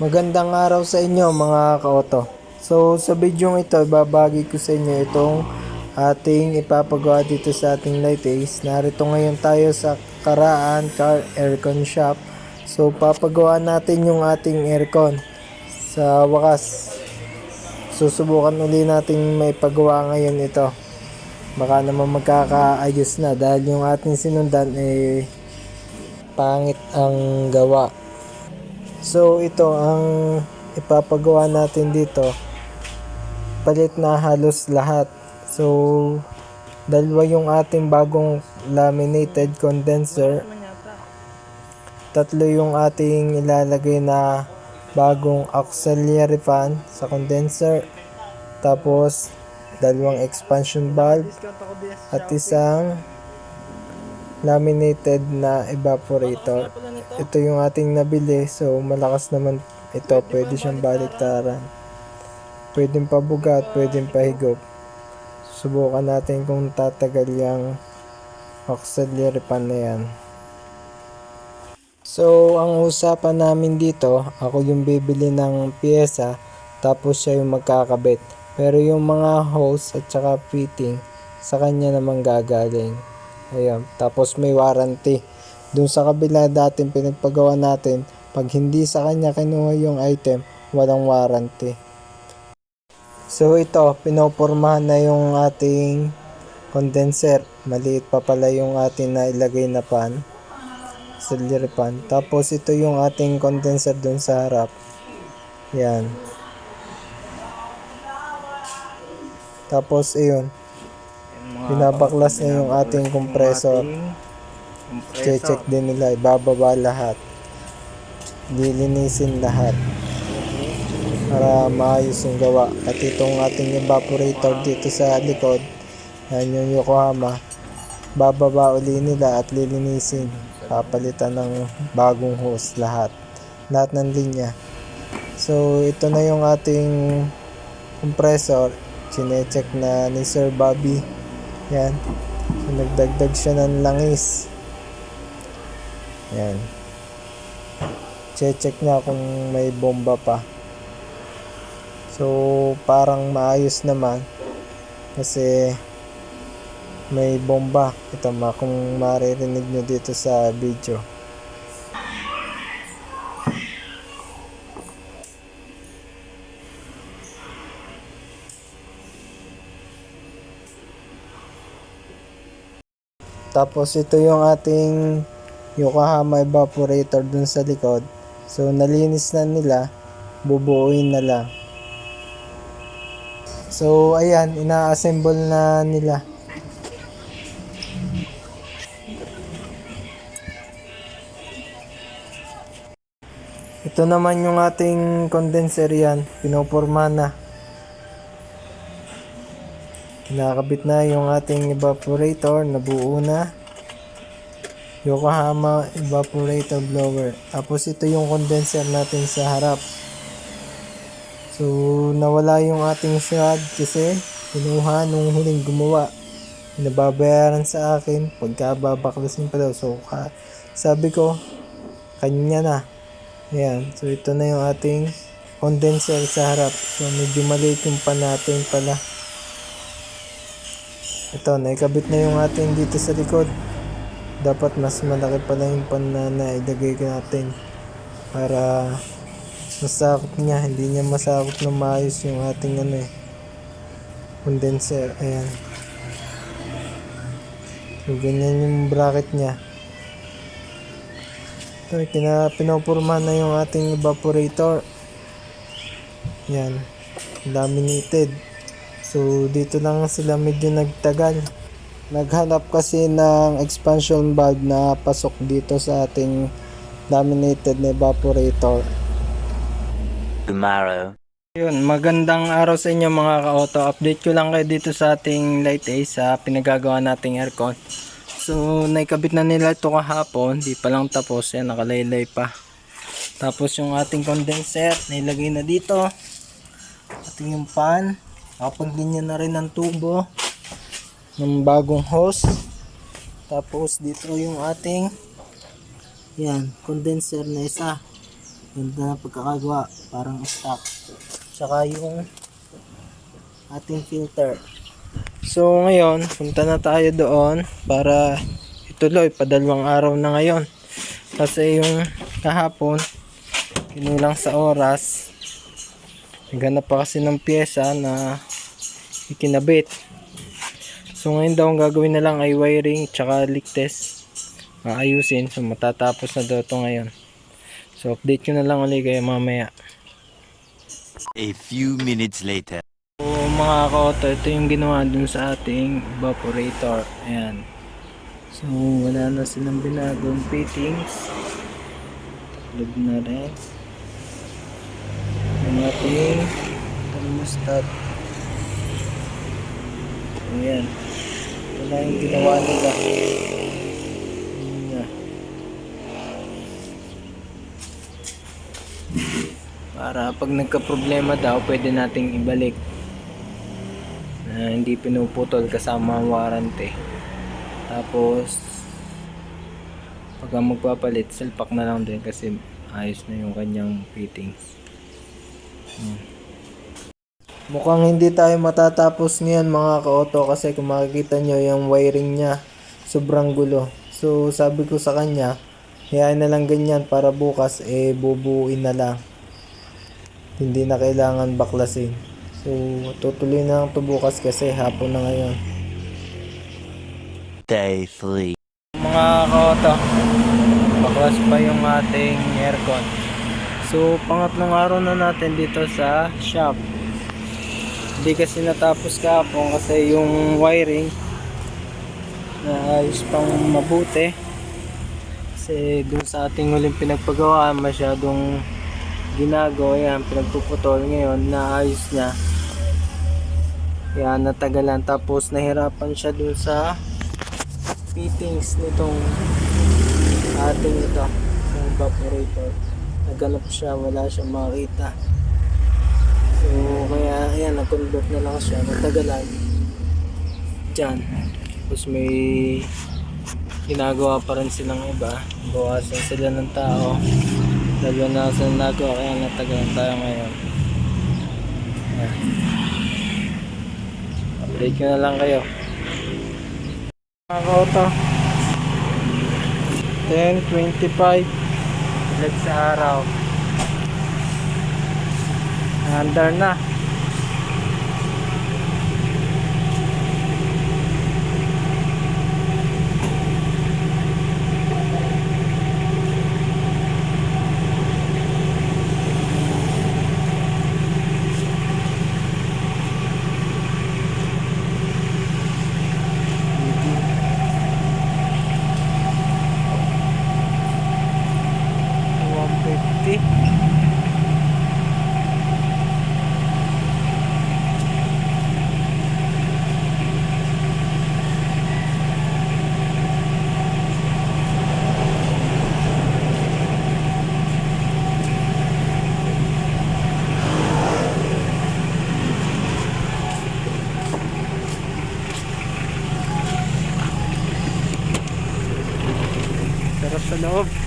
Magandang araw sa inyo mga kaoto. So sa video ito, ibabagi ko sa inyo itong ating ipapagawa dito sa ating light ace. Narito ngayon tayo sa Karaan Car Aircon Shop. So papagawa natin yung ating aircon. Sa wakas, susubukan uli natin may pagawa ngayon ito. Baka naman magkakaayos na dahil yung ating sinundan eh pangit ang gawa. So ito ang ipapagawa natin dito. Palit na halos lahat. So dalawa yung ating bagong laminated condenser. Tatlo yung ating ilalagay na bagong auxiliary fan sa condenser. Tapos dalawang expansion valve at isang laminated na evaporator. Ito yung ating nabili. So, malakas naman ito. Pwede siyang baliktaran. Pwedeng pabugat, pwedeng pahigop. Subukan natin kung tatagal yung auxiliary pan na yan. So, ang usapan namin dito, ako yung bibili ng pyesa, tapos siya yung magkakabit. Pero yung mga hose at saka fitting, sa kanya naman gagaling. Ayun. Tapos may warranty. Doon sa kabila dating pinagpagawa natin, pag hindi sa kanya kinuha yung item, walang warranty. So ito, pinopormahan na yung ating condenser. Maliit pa pala yung ating na ilagay na pan. Auxiliary pan. Tapos ito yung ating condenser doon sa harap. Yan. Tapos ayun, binabaklas na yung ating compressor. Che-check din nila, ibababa lahat. Lilinisin lahat. Para maayos yung gawa. At itong ating evaporator dito sa likod, yan yung Yokohama. Bababa uli nila at lilinisin. Papalitan ng bagong hose lahat. Lahat ng linya. So, ito na yung ating compressor. Chine-check na ni Sir Bobby. Yan. So, nagdagdag siya ng langis. Yan. Che-check niya kung may bomba pa. So, parang maayos naman. Kasi may bomba. Ito ma kung maririnig nyo dito sa video. Tapos ito yung ating Yokohama evaporator dun sa likod. So nalinis na nila, bubuuin na lang. So ayan, ina-assemble na nila. Ito naman yung ating condenser yan, pinoporma na. Kinakabit na yung ating evaporator, nabuo na. Yokohama evaporator blower. Tapos ito yung condenser natin sa harap. So, nawala yung ating shroud kasi kinuha nung huling gumawa. Nababayaran sa akin pagka babaklasin pa daw. So, ka, sabi ko, kanya na. Ayan. So, ito na yung ating condenser sa harap. So, medyo maliit yung pan natin pala. Ito, naikabit na yung ating dito sa likod. Dapat mas malaki pala yung pan na nailagay natin. Para masakop niya. Hindi niya masakop na maayos yung ating ano eh. Condenser. Ayan. So, ganyan yung bracket niya. Ito, kina, pinopurma na yung ating evaporator. Yan. Laminated. So, dito lang sila medyo nagtagal. Naghanap kasi ng expansion valve na pasok dito sa ating laminated na evaporator. tomorrow. Yun, magandang araw sa inyo mga ka-auto. Update ko lang kayo dito sa ating light A sa pinagagawa nating aircon. So, naikabit na nila ito kahapon. Di pa lang tapos. Yan, nakalaylay pa. Tapos yung ating condenser, nailagay na dito. Ating yung pan. Nakapaglinya na rin ng tubo. Ng bagong hose. Tapos dito yung ating yan, condenser na isa. Ganda na pagkakagawa, parang stock. Tsaka yung ating filter. So ngayon, punta na tayo doon para ituloy. Padalawang araw na ngayon. Kasi yung kahapon, kinulang sa oras. Naghanap pa kasi ng pyesa na ikinabit. So ngayon daw ang gagawin na lang ay wiring tsaka leak test. Maayusin. So matatapos na daw ito ngayon. So update ko na lang ulit kayo mamaya. A few minutes later. So mga ka-auto, ito yung ginawa dun sa ating evaporator. Ayan. So wala na silang binagong fittings. Lug na rin. Yung ating thermostat. Ayan. Wala yung ginawa nila. Nga. Para pag nagka-problema daw, pwede nating ibalik na hindi pinuputol kasama ang warranty. Tapos pag magpapalit, silpak na lang din kasi ayos na yung kanyang fittings. Hmm. Mukhang hindi tayo matatapos ngayon mga ka-auto kasi kung makikita nyo yung wiring niya sobrang gulo. So sabi ko sa kanya, hayaan na lang ganyan para bukas eh bubuuin na lang. Hindi na kailangan baklasin. So, tutuloy na lang to bukas kasi hapon na ngayon. Day 3. Mga kaoto, baklas pa yung ating aircon. So, pangatlong araw na natin dito sa shop. Hindi kasi natapos kahapon kasi yung wiring na ayos pang mabuti. Kasi dun sa ating huling pinagpagawaan masyadong ginagawa yan, pinagpuputol. Ngayon, naayos niya. Kaya natagalan. Tapos nahirapan siya dun sa fittings nitong ating ito yung evaporator. Naganap siya wala siyang makita so kaya ayan nag-convert na lang siya. Natagalan dyan tapos may ginagawa pa rin silang iba. Bawasan sila ng tao. Dalawa na sila nagawa kaya natagalan tayo ngayon. Ayan. update ko na lang kayo. Mga kauto. 10.25 Lag sa araw Under na loob.